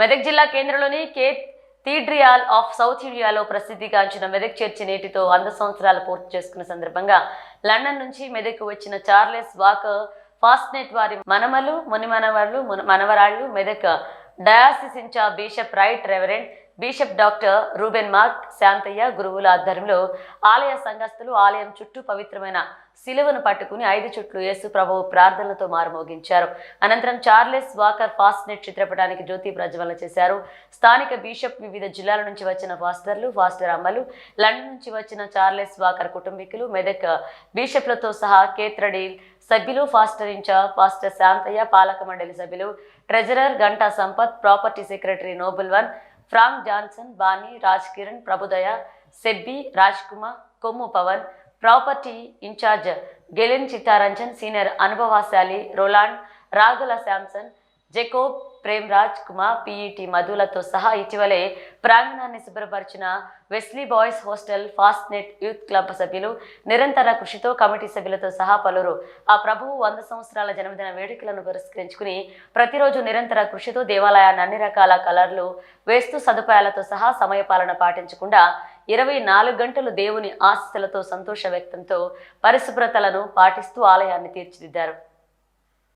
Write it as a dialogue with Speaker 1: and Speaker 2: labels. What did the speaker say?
Speaker 1: మెదక్ జిల్లా కేంద్రంలోని కే థీడ్రియాల్ of south ఇండియాలో ప్రసిద్ధిగాంచిన మెదక్ చర్చి నేటితో వంద సంవత్సరాలు పూర్తి చేసుకున్న సందర్భంగా లండన్ నుంచి మెదక్ వచ్చిన చార్లెస్ వాకర్ ఫాస్ట్నెట్ వారి మనమలు మునిమనవర్లు మనవరాళ్ళు Medak డయాసిసించా bishop right reverend bishop doctor Reuben Mark Shantayya గురువుల ఆధ్వర్యంలో ఆలయ సంఘస్థులు ఆలయం చుట్టూ పవిత్రమైన శిలువను పట్టుకుని ఐదు చుట్లు యేసు ప్రభువు ప్రార్థనలతో మారుమోగించారు. అనంతరం చార్లెస్ వాకర్ ఫాస్ట్నెట్ చిత్రపటానికి జ్యోతి ప్రజ్వలన చేశారు. స్థానిక బిషప్ వివిధ జిల్లాల నుంచి వచ్చిన ఫాస్టర్లు ఫాస్టర్ అమ్మలు లండన్ నుంచి వచ్చిన చార్లెస్ వాకర్ కుటుంబీకులు మెదక్ బిషప్లతో సహా కేత్రడీల్ సభ్యులు ఫాస్టర్ ఇన్ఛార్జ్ ఫాస్టర్ శాంతయ్య పాలక మండలి సభ్యులు treasurer Ganta Sampath property secretary Noble one Frank Johnson Bani Raj Kiran Prabhudaya సెబ్బి Raj Kumar Kommu Pavan property incharge గెలిన్ Chittaranjan senior అనుభవశాలి Roland Ragula Samson Jacob Premraj Kumar PET మధులతో సహా ఇటీవలే ప్రాంగణాన్ని శుభ్రపరిచిన Wesley boys hostel fast net youth club సభ్యులు నిరంతర కృషితో కమిటీ సభ్యులతో సహా పలువురు ఆ ప్రభువు వంద సంవత్సరాల జన్మదిన వేడుకలను పురస్కరించుకుని ప్రతిరోజు నిరంతర కృషితో దేవాలయాన్ని అన్ని రకాల కలర్లు వేస్తూ సదుపాయాలతో సహా సమయపాలన పాటించకుండా ఇరవై నాలుగు గంటలు దేవుని ఆశీస్సులతో సంతోష వ్యక్తంతో పరిశుభ్రతలను పాటిస్తూ ఆలయాన్ని తీర్చిదిద్దారు.